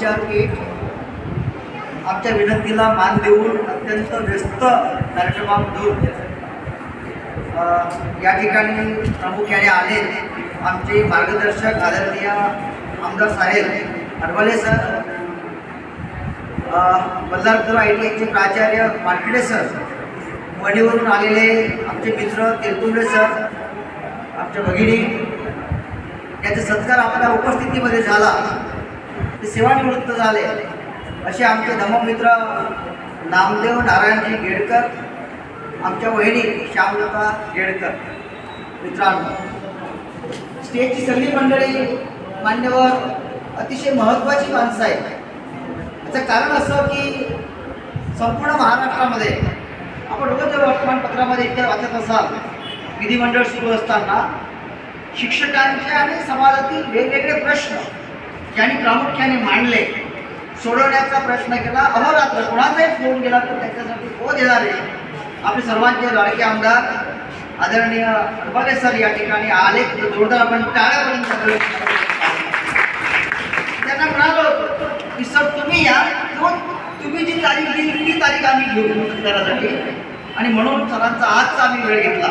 विचारपीठ आमच्या विनंतीला मान देऊन अत्यंत व्यस्त कार्यक्रमात अ, या ठिकाणी प्रामुख्याने आले आमचे मार्गदर्शक आदरणीय आमदार साहेब Adwale sir Ballarpur I T आयचे प्राचार्य मार्केडे सर वणीवरून आलेले आमचे मित्र तेलतुंबडे सर आमच्या भगिनी याचा सत्कार आपल्या उपस्थितीमध्ये झाला. ते सेवानिवृत्त झाले. असे आमचे धर्ममित्र नामदेव नारायणजी गेडकर आमच्या वहिनी श्यामलता गेडकर. मित्रांनो स्टेजची सगळी मंडळी मान्यवर अतिशय महत्त्वाची माणसं आहेत. याचं कारण असं की संपूर्ण महाराष्ट्रामध्ये आपण रोज वर्तमानपत्रामध्ये इतर वाचत असाल विधिमंडळ सुरू असताना शिक्षकांचे आणि समाजातील वेगवेगळे प्रश्न ज्यांनी प्रामुख्याने मांडले सोडवण्याचा प्रयत्न केला अहोरात्र कोणाचाही फोन गेला तर त्याच्यासाठी हो देणारे आपले सर्वांचे लाडके आमदार आदरणीय अडबाले सर या ठिकाणी आले तर जोरदार आपण टाळ्यापर्यंत त्यांना म्हणालो की सर तुम्ही या किंवा तुम्ही जी तारीख दिली ती तारीख आम्ही घेऊ त्यासाठी आणि म्हणून सरांचा आजचा आम्ही वेळ घेतला.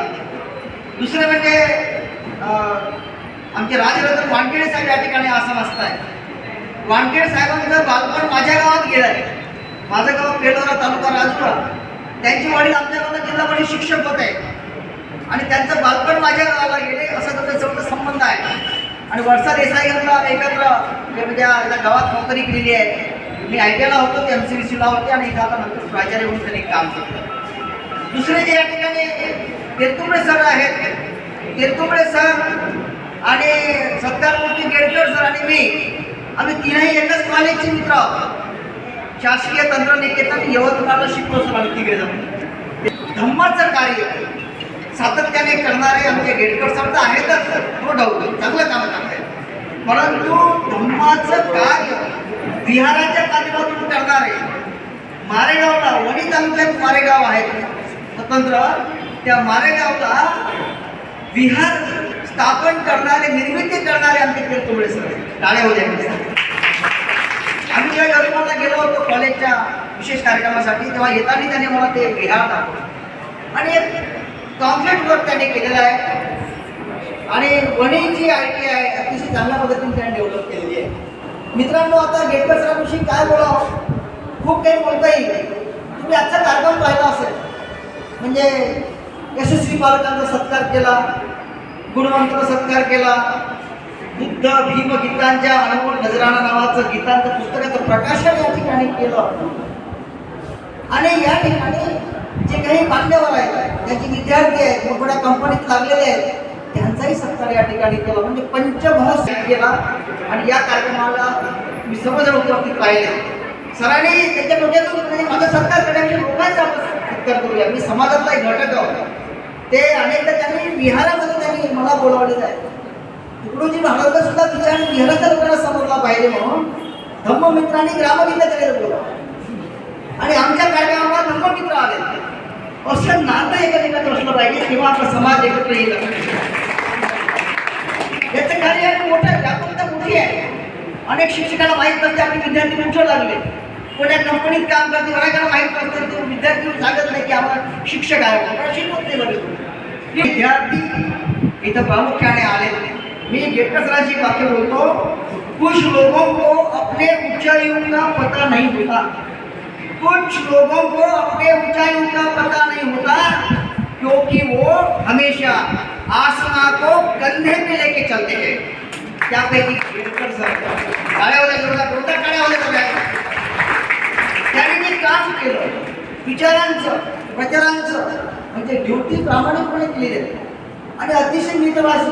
दुसरं म्हणजे आमचे राजरत्न वानखेडे साहेब या ठिकाणी आसन असताय. वानखेडे साहेबांचं बालपण माझ्या गावात गेलं आहे माझं गाव पेलोरा तालुका राजपुरा त्यांचे वडील आमच्याकडनं गावात जिल्हा परिषद शिक्षक होते. आणि त्यांचं बालपण माझ्या गावाला गेले असं त्याचा जवळ संबंध आहे. आणि वर्षा देसाई यांना एकत्र म्हणजे त्या म्हणजे गावात नोकरी केलेली आहे. मी आय टी होतो ते एम सी बी सीला होते आणि इथं आता नंतर प्राचार्य म्हणून त्यांनी काम केलं. दुसरे जे या ठिकाणी तेरतुंबडे सर आहेत तेरतुंबडे सर आणि सत्कारमूर्ती केळकर सर आणि मी आम्ही तिनही एकच कॉलेजचे मित्र आहोत. शासकीय तंत्रनिकेतन यवतमाळला शिकलो सर आम्ही तिघे जाऊन धम्माचं कार्य सातत्याने करणारे आमचे गेडकर सर तर आहेतच तो डाऊट चांगलं काम करतायत. परंतु धम्माचं कार्य बिहाराच्या माध्यमातून करणारे मारेगावला वणी तालुक्यात मारेगाव आहे स्वतंत्र त्या मारेगावला विहार स्थापन करणारे निर्मिती करणारे आमचे तेलतुंबडे सर टाळे होते आम्ही जेव्हा यवतमाळला गेलो होतो कॉलेजच्या विशेष कार्यक्रमासाठी तेव्हा येताना त्याने मला ते विहार दाखवलं. आणि एक कॉम्प्लेट वर्क त्याने केलेलं आहे. आणि वणी जी आय टी आहे अतिशय चांगल्या पद्धतीने त्याने डेव्हलप केलेली आहे. मित्रांनो आता गेटकर सरांविषयी काय बोलावं? खूप काही बोलता येईल तुम्ही आजचा कार्यक्रम पाहिला असेल. म्हणजे यशस्वी पालकांचा सत्कार केला. गुणवंत सत्कार केला. बुद्ध भीम गीतांच्या अनमोल नजराणा नावाचं गीतांचं पुस्तकाचं प्रकाशन या ठिकाणी केलं. आणि या ठिकाणी जे काही मान्यवर आहेत ज्यांचे विद्यार्थी आहेत मोठ्या कंपनीत लागलेले आहेत त्यांचाही सत्कार या ठिकाणी केला. म्हणजे पंचमहस केला. आणि या कार्यक्रमाला मी सर्वजण उपस्थित राहिले. सरांनी त्याच्या डोक्यातून म्हणजे माझा सत्कार करण्यापेक्षा लोकांचा सत्कार करूया. मी समाजातला एक घटक आहोत. ते अनेकदा त्यांनी विहारामध्ये त्यांनी मला बोलावलेलं आहे. तुकडोजी महाराजांचा सुद्धा विचार विहाराच्या लोकांना समजला पाहिजे म्हणून धम्ममित्रांनी ग्रामगीताकडे बोलावलं. आणि आमच्या कार्यक्रमाला धम्ममित्र आले. असं नातं एकत्र असलं पाहिजे किंवा आपला समाज एकत्र येईल. याचं कार्य आहे मोठं व्यापकता मोठी आहे. अनेक शिक्षकांना माहीत नसते आपले विद्यार्थी कुठं लागले. कोण्या कंपनीत काम करते अनेकांना माहीत नसतं तो विद्यार्थी सांगत नाही की आम्हाला शिक्षक आहे. आम्हाला शिकवत नाही बरे विद्यार्थी, इथं प्रामुख्याने आले. मी गेटकर वाक्य बोलतो, कुछ लोगों को अपने ऊंचाइयों का पता नहीं होता. कुछ लोगों को अपने ऊंचाइयों का पता नहीं होता, क्योंकि वो हमेशा आसमां को कंधे पे लेके चलते हैं. त्यापैकी गेटकर ती प्रामाणिकपणे केली आहे आणि अतिशय मितभाषी.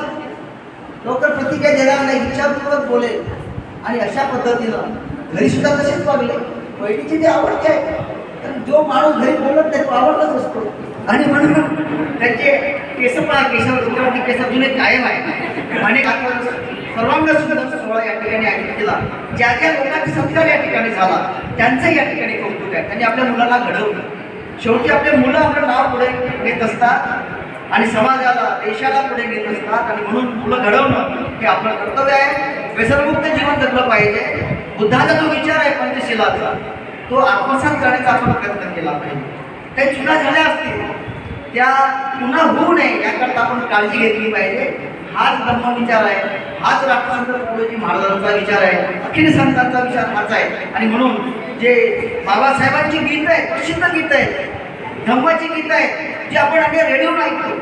लवकर प्रतिक्रिया देणार नाही विचारपूर्वक बोलेल. आणि अशा पद्धतीनं घरी सुद्धा तसेच वागले. बहिणीची ते आवडते आहे. तर जो माणूस घरी बोलत नाही तो आवडतच असतो. आणि म्हणून त्याचे केसपळा केसावर डोक्यावरती केस जुने कायम आहे अनेक आता सर्वांग सुंदर सोहळा या ठिकाणी आयोजित केला. ज्या ज्या लोकांचा सत्कार या ठिकाणी झाला त्यांचं या ठिकाणी कौतुक आहे. त्यांनी आपल्या मुलाला घडवलं. शेवटी आपले मुलं आपलं नाव पुढे नेत असतात आणि समाजाला देशाला पुढे नेत असतात. आणि म्हणून मुलं घडवणं हे आपलं कर्तव्य आहे. व्यसनमुक्त जीवन जगलं पाहिजे. बुद्धाचा जो विचार आहे पंचशिलाचा तो आत्मसात करण्याचा आपण प्रयत्न केला पाहिजे. काही चुका झाल्या असतील त्या पुन्हा होऊ नये याकरता आपण काळजी घेतली पाहिजे. हाच ब्रह्मविचार आहे. हाच राष्ट्रसंत तुकडोजी महाराजांचा विचार आहे. अखिल संतांचा विचार हाच आहे. आणि म्हणून जे बाबासाहेबांची गीत आहेत प्रसिद्ध गीत आहेत धम्माची गीत आहेत जी आपण अगदी रेडिओ ऐकतो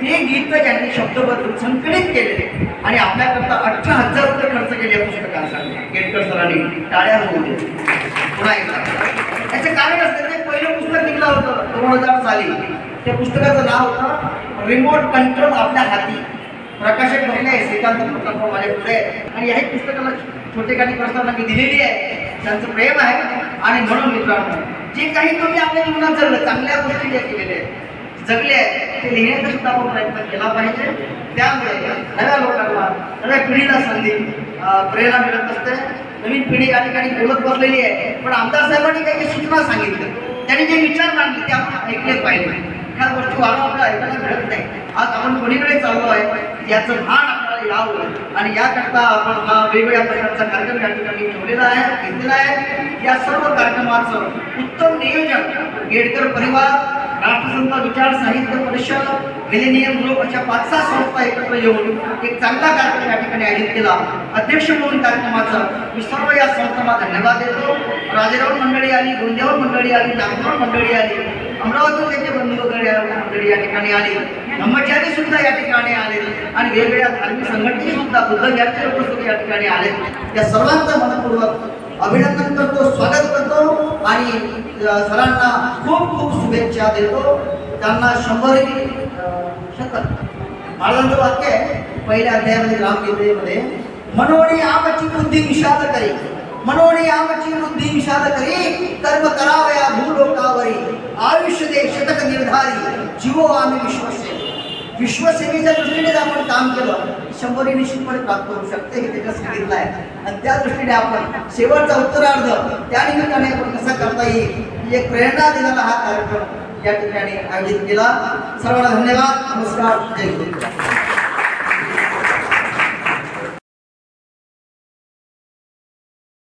ते गीत त्यांनी शब्दबद्ध संकलित केले आणि आपल्याकरता अठरा हजार रुपये खर्च केले या पुस्तकांसाठी केटकर सरांनी टाळ्या होऊ दे पुन्हा एकदा. त्याचं कारण असतं ते पहिलं पुस्तक निघलं होतं दोन हजार साली. त्या पुस्तकाचं नाव होतं रिमोट कंट्रोल आपल्या हाती. प्रकाशक महिला आहे श्रीकांत प्रकल्प माझ्या पुढे आहे. आणि याही पुस्तकाला छोटेखानी प्रस्तावना मी दिलेली आहे. त्यांचं प्रेम आहे आणि म्हणून मित्रांनो जे काही तुम्ही आपल्या जीवनात जगलं चांगल्या गोष्टी ज्या केलेल्या आहेत जगले आहेत ते लिहिण्याचा सुद्धा आपण प्रयत्न केला पाहिजे. त्यामुळे नव्या लोकांना नव्या पिढीला संधी प्रेरणा मिळत असते. नवीन पिढी या ठिकाणी बोलत बसलेली आहे. पण आमदार साहेबांनी काही काही सूचना सांगितल्या. त्यांनी जे विचार मांडले ते आपण ऐकले पाहिजे. ह्या गोष्टी वारंवार आपल्याला ऐकायला मिळत नाही. आज आपण कोणीकडे चाललो आहे याचं भान आपल्याला आणि याकरता आपण हा वेगवेगळ्या प्रकारचा कार्यक्रम या ठिकाणी ठेवलेला आहे घेतलेला आहे. या सर्व कार्यक्रमाचं उत्तम नियोजन गेडकर परिवार राष्ट्रसंत विचार साहित्य परिषद मिलेनियम ग्रुप अशा पाच सहा संस्था एकत्र येऊन एक चांगला कार्यक्रम या ठिकाणी आयोजित केला. अध्यक्ष म्हणून कार्यक्रमाचा मी सर्व या संस्थांना धन्यवाद देतो. राजेराव मंडळी आली गोंदेवर मंडळी आली नागपूर मंडळी आली अमरावती त्यांचे बंधू मंडळी या ठिकाणी आली ब्रह्मचारी सुद्धा या ठिकाणी आले आणि वेगवेगळ्या धार्मिक संघटने सुद्धा बुद्ध लोक सुद्धा या ठिकाणी आले या सर्वांचा मनपूर्वक अभिनंदन करतो स्वागत करतो आणि सरांना खूप खूप शुभेच्छा देतो. त्यांना शंभर शतक महाराजांचं वाक्य आहे पहिल्या अध्यायामध्ये रामगीतेमध्ये मनोणी आमची बुद्धी विषाद करी. मनोणी आमची बुद्धी विषाद करी. कर्म करावया भूलोकावरी. आयुष्य दे शतक निर्धारी. जीवो आम्ही विश्वसे विश्वसेवेच्या दृष्टीने आपण काम केलं शंभरी निश्चितपणे प्राप्त करू शकते हे त्याच्या सांगितलं आहे. आणि त्या दृष्टीने आपण शेवटचा उत्तरार्ध त्या निमित्ताने आपण कसा करता येईल एक प्रेरणा देणारा हा कार्यक्रम या ठिकाणी आयोजित केला. सर्वांना धन्यवाद. नमस्कार. जय गुरु